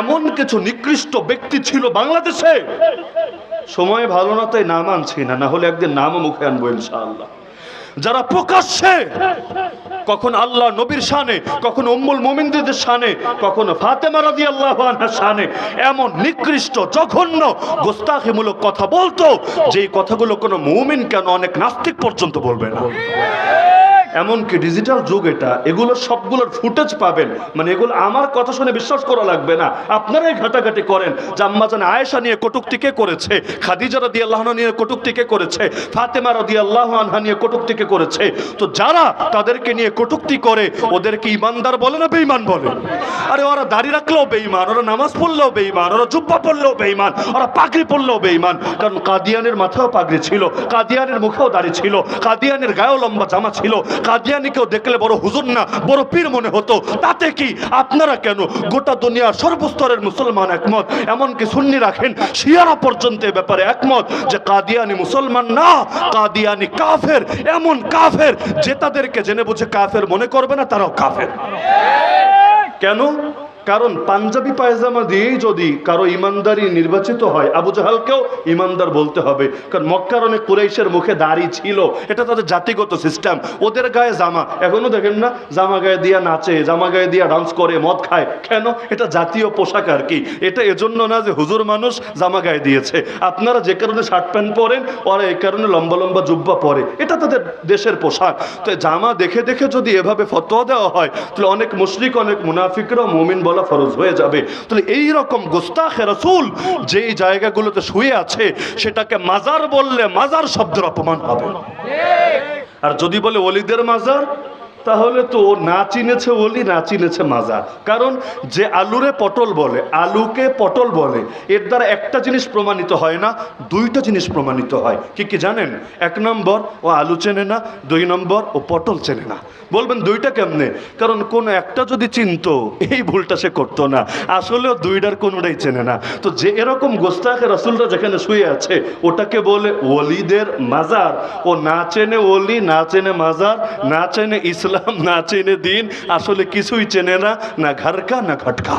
এমন কিছু নিকৃষ্ট ব্যক্তি ছিল বাংলাদেশে। সময় ভালো না, তাই নাম আনছি না না হলে একদিন নামও মুখে আনব ইনশাআল্লাহ। যারা প্রকাশ্যে কখন আল্লাহ নবীর শানে, কখন উম্মুল মোমিনদের শানে, কখনো ফাতেমা রাজি আল্লাহ শানে, এমন নিকৃষ্ট, জঘন্য, গোস্তাখিমূলক কথা বলতো, যেই কথাগুলো কোনো মুমিন কেন অনেক নাস্তিক পর্যন্ত বলবে না। এমনকি ডিজিটাল যুগ এটা এগুলোর সবগুলোর ফুটেজ পাবেন। মানে এগুলো আমার কথা শুনে বিশ্বাস করা লাগবে না। আপনারাই ঘাটাঘাটি করেন। যে আম্মাজান আয়েশা নিয়ে কটুক্তি কে করেছে? খাদিজা রদি আল্লাহ নিয়ে কটুক্তি কে করেছে? ফাতেমা রদি আল্লাহ আনহা নিয়ে কটুক্তি কে করেছে? তো যারা তাদেরকে নিয়ে কটুক্তি করে, ওদেরকে ইমানদার বলে না বেঈমান বলে? আরে ওরা দাড়ি রাখলেও বেঈমান, ওরা নামাজ পড়লেও বেঈমান, ওরা জুব্বা পড়লেও বেঈমান, ওরা পাগড়ি পড়লেও বেঈমান। কারণ কাদিয়ানের মাথাও পাগড়ি ছিল, কাদিয়ানের মুখেও দাড়ি ছিল, কাদিয়ানের গায়েও লম্বা জামা ছিল কাদিয়ানিকেও দেখলে বড় হুজুর না, বড় পীর মনে হতো। তাতে কি? আপনারা কেন? গোটা দুনিয়ার সর্বস্তরের মুসলমান একমত। এমনকি সুন্নি রাখেন, শিয়ারা পর্যন্ত এ ব্যাপারে একমত যে কাদিয়ানি মুসলমান না, কাদিয়ানি কাফের, এমন কাফের যে তাদেরকে জেনে বুঝে কাফের মনে করবে না, তারাও কাফের। কেন? কারণ পাঞ্জাবি পায়জামা দিয়েই যদি কারও ইমানদারি নির্বাচিত হয়, আবু জাহালকেও ইমানদার বলতে হবে। কারণ মক্কার অনেক কুরাইশের মুখে দাড়ি ছিল। এটা তাদের জাতিগত সিস্টেম। ওদের গায়ে জামা। এখনও দেখেন না? জামা গায়ে দিয়া নাচে, জামা গায়ে দিয়া ডান্স করে, মদ খায়। কেন? এটা জাতীয় পোশাক আর কি। এটা এজন্য না যে হুজুর মানুষ জামা গায়ে দিয়েছে। আপনারা যে কারণে শার্ট প্যান্ট পরেন, ওরা এই কারণে লম্বা লম্বা জুব্বা পরে। এটা তাদের দেশের পোশাক। তো জামা দেখে দেখে যদি এভাবে ফতোয়া দেওয়া হয়, তাহলে অনেক মুশরিক, অনেক মুনাফিকরা মুমিন বলা ফরজ হয়ে যাবে। তাহলে এই রকম গোস্তাখে রসুল যেই জায়গাগুলোতে শুয়ে আছে সেটাকে মাজার বললে মাজার শব্দের অপমান হবে। আর যদি বলে অলিদের মাজার তাহলে তো ও না চিনেছে ওলি, না চিনেছে মাজার কারণ যে আলুরে পটল বলে, আলুকে পটল বলে, এর দ্বারা একটা জিনিস প্রমাণিত হয় না, দুইটা জিনিস প্রমাণিত হয়। কি কি জানেন? এক নম্বর, ও আলু চেনে না, দুই নম্বর, ও পটল চেনে না। বলবেন দুইটা কেমনে? কারণ কোন একটা যদি চিনতো, এই ভুলটা সে করতো না। আসলেও দুইটার কোনোটাই চেনে না। তো যে এরকম গোস্তাখে রসুলরা যেখানে শুয়ে আছে, ওটাকে বলে ওলিদের মাজার। ও না চেনে ওলি, না চেনে মাজার, না চেনে ইসলাম। না চেনে দিন, আসলে কিছুই চেনে না না ঘাটকা না ঘটকা।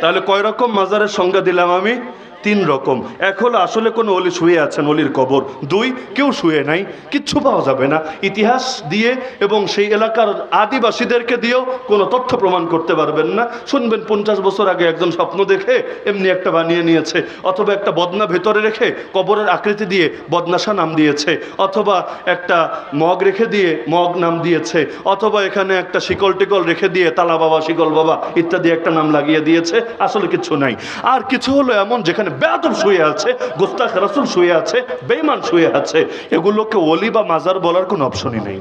তাহলে কয় রকম মাজারের সংজ্ঞা দিলাম আমি? তিন রকম। এক হলো, আসলে কোনো অলি শুয়ে আছেন, অলির কবর। দুই, কেউ শুয়ে নাই, কিচ্ছু পাওয়া যাবে না। ইতিহাস দিয়ে এবং সেই এলাকার আদিবাসীদেরকে দিয়েও কোনো তথ্য প্রমাণ করতে পারবেন না। শুনবেন, পঞ্চাশ বছর আগে একজন স্বপ্ন দেখে এমনি একটা বানিয়ে নিয়েছে, অথবা একটা বদনা ভেতরে রেখে কবরের আকৃতি দিয়ে বদনাশা নাম দিয়েছে, অথবা একটা মগ রেখে দিয়ে মগ নাম দিয়েছে, অথবা এখানে একটা শিকল টিকল রেখে দিয়ে তালা বাবা, শিকল বাবা ইত্যাদি একটা নাম লাগিয়ে দিয়েছে। আসলে কিছু নাই। আর কিছু হলো এমন যেখানে বেয়াদব শুয়ে আছে, গোস্তাখ রাসুল শুয়ে আছে বেইমান শুয়ে আছে, এগুলোকে অলি বা মাজার বলার কোনো অপশনই নেই।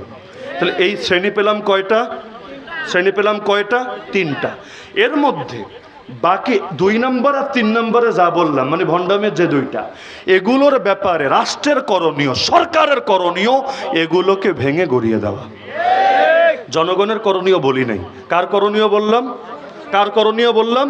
তাহলে এই শ্রেণি পেলাম কয়টা? শ্রেণি পেলাম কয়টা? তিনটা। এর মধ্যে বাকি দুই নম্বর আর তিন নম্বরে যা বললাম মানে ভণ্ডামের যে দুইটা, এগুলোর ব্যাপারে রাষ্ট্রের করণীয়, সরকারের করণীয়, এগুলোকে ভেঙে গড়িয়ে দেওয়া। জনগণের করণীয় বলি নাই। কার করণীয় বললাম? কার করণীয় বললাম?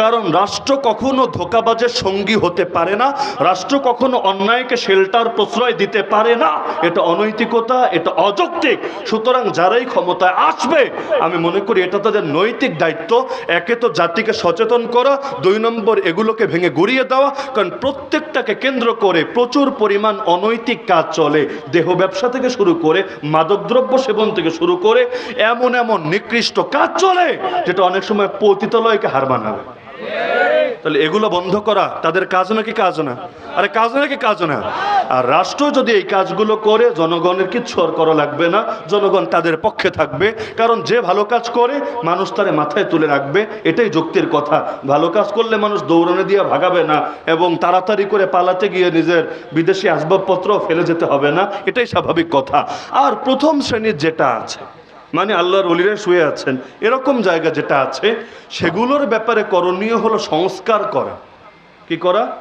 কারণ রাষ্ট্র কখনো ধোকাবাজের সঙ্গী হতে পারে না, রাষ্ট্র কখনো অন্যায়কে শেল্টার প্রশ্রয় দিতে পারে না। এটা অনৈতিকতা, এটা অযৌক্তিক। সুতরাং যারাই ক্ষমতায় আসবে, আমি মনে করি এটা তাদের নৈতিক দায়িত্ব। একে তো জাতিকে সচেতন করা, দুই নম্বর এগুলোকে ভেঙে গুড়িয়ে দেওয়া, কারণ প্রত্যেকটাকে কেন্দ্র করে প্রচুর পরিমাণ অনৈতিক কাজ চলে। দেহ ব্যবসা থেকে শুরু করে, মাদকদ্রব্য সেবন থেকে শুরু করে, এমন এমন নিকৃষ্ট কাজ চলে, যেটা অনেক সময় পতিতালয়কে হার মানাবে। তাহলে এগুলো বন্ধ করা, তাদের কাজ নাকি কাজ না? আরে কাজ নাকি কাজ না? আর রাষ্ট্র যদি এই কাজগুলো করে, জনগণের কিচ্ছু আর করা লাগবে না? জনগণ তাদের পক্ষে থাকবে, কারণ যে ভালো কাজ করে, মানুষ তারে মাথায় তুলে রাখবে, এটাই যুক্তির কথা। ভালো কাজ করলে মানুষ দৌড়ানে দিয়ে ভাগাবে না, এবং তাড়াতাড়ি করে পালাতে গিয়ে নিজের বিদেশি আসবাবপত্র ফেলে যেতে হবে না, এটাই স্বাভাবিক কথা। আর প্রথম শ্রেণির যেটা আছে মানে আল্লাহর অলিরা শুয়ে আছেন। এরকম জায়গা যেটা আছে, সেগুলোর ব্যাপারে করণীয় হলো সংস্কার করা। কি করা?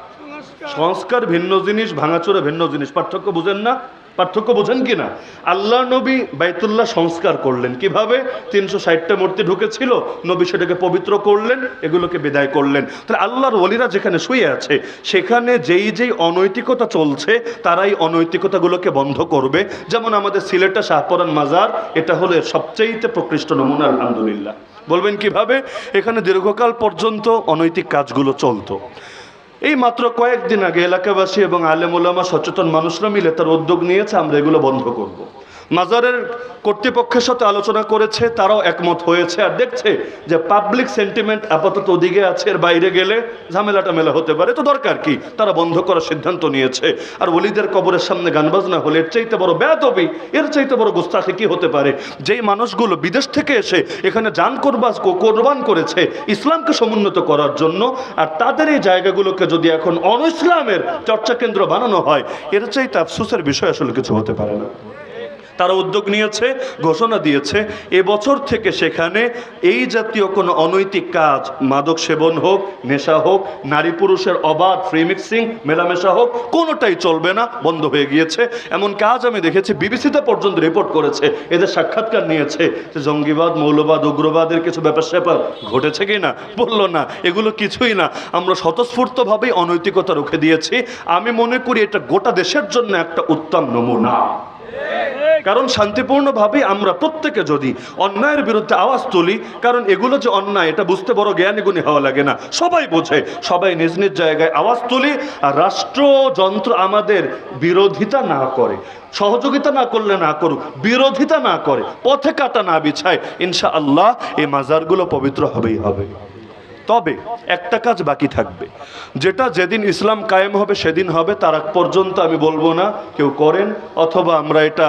সংস্কার ভিন্ন জিনিস, ভাঙাচোরা ভিন্ন জিনিস। পার্থক্য বুঝেন না? পার্থক্য বোঝেন কি না আল্লাহ নবী বাইতুল্লাহ সংস্কার করলেন। কীভাবে? তিনশো ষাটটা মূর্তি ঢুকেছিল, নবী সেটাকে পবিত্র করলেন, এগুলোকে বিদায় করলেন। তাহলে আল্লাহর ওলিরা যেখানে শুয়ে আছে, সেখানে যেই যেই অনৈতিকতা চলছে, তারাই অনৈতিকতাগুলোকে বন্ধ করবে। যেমন আমাদের সিলেটে শাহপরান মাজার, এটা হলো এর সবচাইতে প্রকৃষ্ট নমুনা, আলহামদুলিল্লাহ। বলবেন কীভাবে? এখানে দীর্ঘকাল পর্যন্ত অনৈতিক কাজগুলো চলতো। এই মাত্র কয়েকদিন আগে এলাকাবাসী এবং আলেম ওলামা সচেতন মানুষরা মিলে তার উদ্যোগ নিয়েছে, আমরা এগুলো বন্ধ করব। মাজারের কর্তৃপক্ষের সাথে আলোচনা করেছে, তারাও একমত হয়েছে আর দেখছে যে পাবলিক সেন্টিমেন্ট আপাতত ওদিকে আছে, এর বাইরে গেলে ঝামেলা টামেলা হতে পারে। তো দরকার কি? তারা বন্ধ করার সিদ্ধান্ত নিয়েছে। আর ওলিদের কবরের সামনে গান বাজনা হলে এর চাইতে বড় বেয়াদবি, এর চাইতে বড় গোস্তাখি কি হতে পারে? যেই মানুষগুলো বিদেশ থেকে এসে এখানে যান করবাস কোরবান করেছে, ইসলামকে সমুন্নত করার জন্য, আর তাদের এই জায়গাগুলোকে যদি এখন অন ইসলামের চর্চা কেন্দ্র বানানো হয়, এর চাইতে আফসোসের বিষয় আসলে কিছু হতে পারে না। তারা উদ্যোগ নিয়েছে, ঘোষণা দিয়েছে। এবছর থেকে সেখানে এই জাতীয় কোনো অনৈতিক কাজ, মাদক সেবন হোক, নেশা হোক, নারী পুরুষের অবাধ ফ্রি মিক্সিং মেলামেশা হোক, কোনোটাই চলবে না, বন্ধ হয়ে গিয়েছে। এমন কাজ আমি দেখেছি, বিবিসিতে পর্যন্ত রিপোর্ট করেছে, এদের সাক্ষাৎকার নিয়েছে যে জঙ্গিবাদ, মৌলবাদ, উগ্রবাদের কিছু ব্যাপার স্যাপার ঘটেছে কি না বলল না, এগুলো কিছুই না। আমরা স্বতঃস্ফূর্তভাবেই অনৈতিকতা রুখে দিয়েছি। আমি মনে করি এটা গোটা দেশের জন্য একটা উত্তম নমুনা। কারণ শান্তিপূর্ণভাবে আমরা প্রত্যেকে যদি অন্যায়ের বিরুদ্ধে আওয়াজ তুলি, কারণ এগুলো যে অন্যায়, এটা বুঝতে বড় জ্ঞানী গুণী হওয়া লাগে না। সবাই বোঝে, সবাই নিজ নিজ জায়গায় আওয়াজ তুলি, আর রাষ্ট্রযন্ত্র আমাদের বিরোধিতা না করে, সহযোগিতা না করলে না করুক, বিরোধিতা না করে, পথে কাটা না বিছায় ইনশা আল্লাহ এই মাজারগুলো পবিত্র হবেই হবে। তবে একটা কাজ বাকি থাকবে। যেটা যেদিন ইসলাম কায়েম হবে, সেদিন হবে। তার আগ পর্যন্ত আমি বলব না কেউ করেন, অথবা আমরা এটা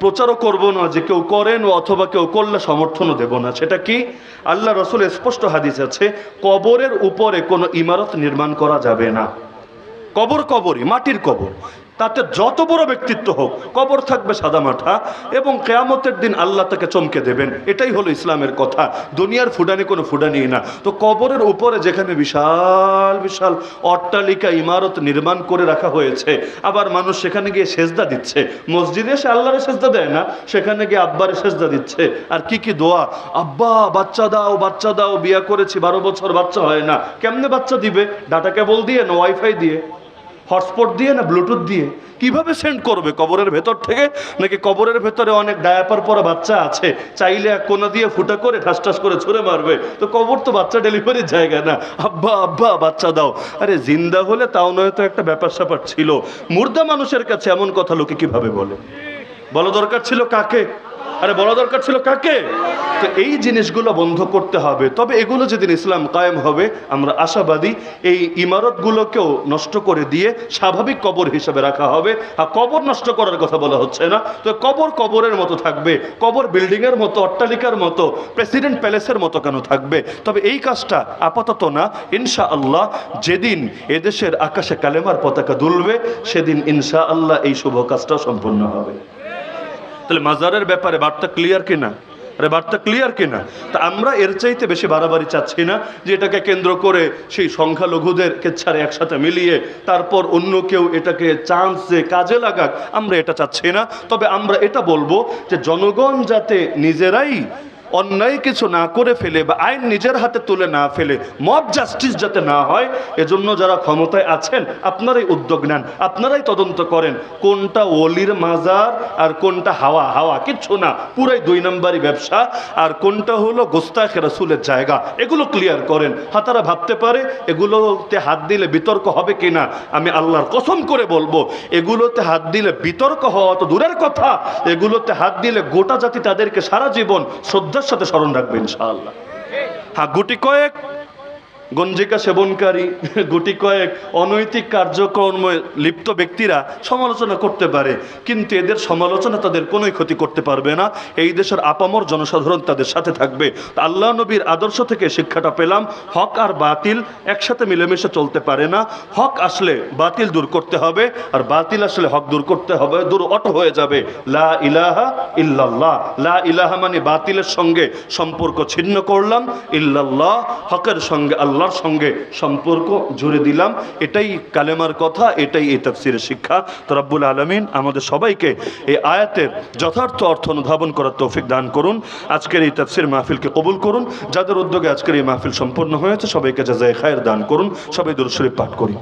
প্রচারও করব না যে কেউ করেন, অথবা কেউ করলে সমর্থনও দেব না। সেটা কি? আল্লাহ রসুল স্পষ্ট হাদিস আছে, কবরের উপরে কোনো ইমারত নির্মাণ করা যাবে না। কবর কবরই, মাটির কবর। তাতে যত বড় ব্যক্তিত্ব হোক, কবর থাকবে সাদামাঠা এবং কেয়ামতের দিন আল্লাহ তাকে চমকে দেবেন। এটাই হলো ইসলামের কথা। দুনিয়ার ফুডানি কোনো ফুডানি না। তো কবরের উপরে যেখানে বিশাল বিশাল অট্টালিকা, ইমারত নির্মাণ করে রাখা হয়েছে, আবার মানুষ সেখানে গিয়ে সেজদা দিচ্ছে। মসজিদে এসে আল্লাহরে সেজদা দেয় না, সেখানে গিয়ে আব্বারে সেজদা দিচ্ছে। আর কি কি দোয়া? আব্বা, বাচ্চা দাও বাচ্চা দাও, বিয়া করেছি, বারো বছর বাচ্চা হয় না। কেমনে বাচ্চা দিবে? ডাটা কেবল দিয়ে না, ওয়াইফাই দিয়ে? হটস্পট দিয়ে না ব্লুটুথ দিয়ে? কীভাবে সেন্ড করবে? কবরের ভেতর থেকে? নাকি কবরের ভেতরে অনেক ডায়াপার পরা বাচ্চা আছে? চাইলে এক কোনা দিয়ে ফুটা করে, ঠাস ঠাস করে ছুঁড়ে মারবে। তো কবর তো বাচ্চা ডেলিভারির জায়গা না। আব্বা আব্বা, বাচ্চা দাও। আরে জিন্দা হলে তাও নয় তো একটা ব্যাপার স্যাপার ছিল। মুর্দা মানুষের কাছে এমন কথা লোকে কীভাবে বলে? বলা দরকার ছিল কাকে? আরে, বলা দরকার ছিল কাকে? তো এই জিনিসগুলো বন্ধ করতে হবে। তবে এগুলো যেদিন ইসলাম কায়েম হবে, আমরা আশাবাদী এই ইমারতগুলোকেও নষ্ট করে দিয়ে স্বাভাবিক কবর হিসেবে রাখা হবে। আর কবর নষ্ট করার কথা বলা হচ্ছে না। তো কবর কবরের মতো থাকবে। কবর বিল্ডিংয়ের মতো, অট্টালিকার মতো, প্রেসিডেন্ট প্যালেসের মতো কেন থাকবে? তবে এই কাজটা আপাতত না। ইনশা আল্লাহ যেদিন এদেশের আকাশে কালেমার পতাকা দুলবে, সেদিন ইনশা আল্লাহ এই শুভ কাজটা সম্পন্ন হবে। তাহলে মাজারের ব্যাপারে বার্তা ক্লিয়ার কিনা? আরে বার্তা ক্লিয়ার কিনা? তা আমরা এর চাইতে বেশি বাড়াবাড়ি চাচ্ছি না যে এটাকে কেন্দ্র করে সেই সংখ্যালঘুদের কেচ্ছারে একসাথে মিলিয়ে তারপর অন্য কেউ এটাকে চান্স কাজে লাগাক, আমরা এটা চাচ্ছি না। তবে আমরা এটা বলব যে জনগণ যাতে নিজেরাই অন্যায় কিছু না করে ফেলে বা আইন নিজের হাতে তুলে না ফেলে মব জাস্টিস যাতে না হয়, এজন্য যারা ক্ষমতায় আছেন, আপনারাই উদ্যোগ নেন, আপনারাই তদন্ত করেন, কোনটা ওলির মাজার আর কোনটা হাওয়া হাওয়া কিচ্ছু না, পুরাই দুই নম্বরই ব্যবসা, আর কোনটা হলো গোস্তাখ রাসুলের জায়গা, এগুলো ক্লিয়ার করেন। হাতারা ভাবতে পারে, এগুলোতে হাত দিলে বিতর্ক হবে কিনা, আমি আল্লাহর কসম করে বলব, এগুলোতে হাত দিলে বিতর্ক হওয়া তো দূরের কথা, এগুলোতে হাত দিলে গোটা জাতি তাদেরকে সারা জীবন শ্রদ্ধার সাথে স্মরণ রাখবে ইনশাআল্লাহ। হ্যাঁ গুটি কয়েক গঞ্জিকা সেবনকারী, গুটি কয়েক অনৈতিক কার্যক্রমে লিপ্ত ব্যক্তিরা সমালোচনা করতে পারে, কিন্তু এদের সমালোচনা তাদের কোনোই ক্ষতি করতে পারবে না। এই দেশের আপামর জনসাধারণ তাদের সাথে থাকবে। আল্লাহ নবীর আদর্শ থেকে শিক্ষাটা পেলাম, হক আর বাতিল একসাথে মিলেমিশে চলতে পারে না। হক আসলে বাতিল দূর করতে হবে, আর বাতিল আসলে হক দূর করতে হবে, দূর অট হয়ে যাবে। লা ইলাহা ইল্লাল্লাহ। লা ইলাহা মানে বাতিলের সঙ্গে সম্পর্ক ছিন্ন করলাম, ইল্লাল্লাহ, হকের সঙ্গে আল্লাহর সঙ্গে সম্পর্ক জুড়ে দিলাম। এটাই কালেমার কথা, এটাই এই তাফসিরের শিক্ষা। তো রাব্বুল আলমিন আমাদের সবাইকে এই আয়াতের যথার্থ অর্থ অনুধাবন করার তৌফিক দান করুন। আজকের এই তাফসির মাহফিলকে কবুল করুন। যাদের উদ্যোগে আজকের এই মাহফিল সম্পন্ন হয়েছে, সবাইকে যা যায় খায়ের দান করুন। সবাই দুরুদ শরীফ পাঠ করি।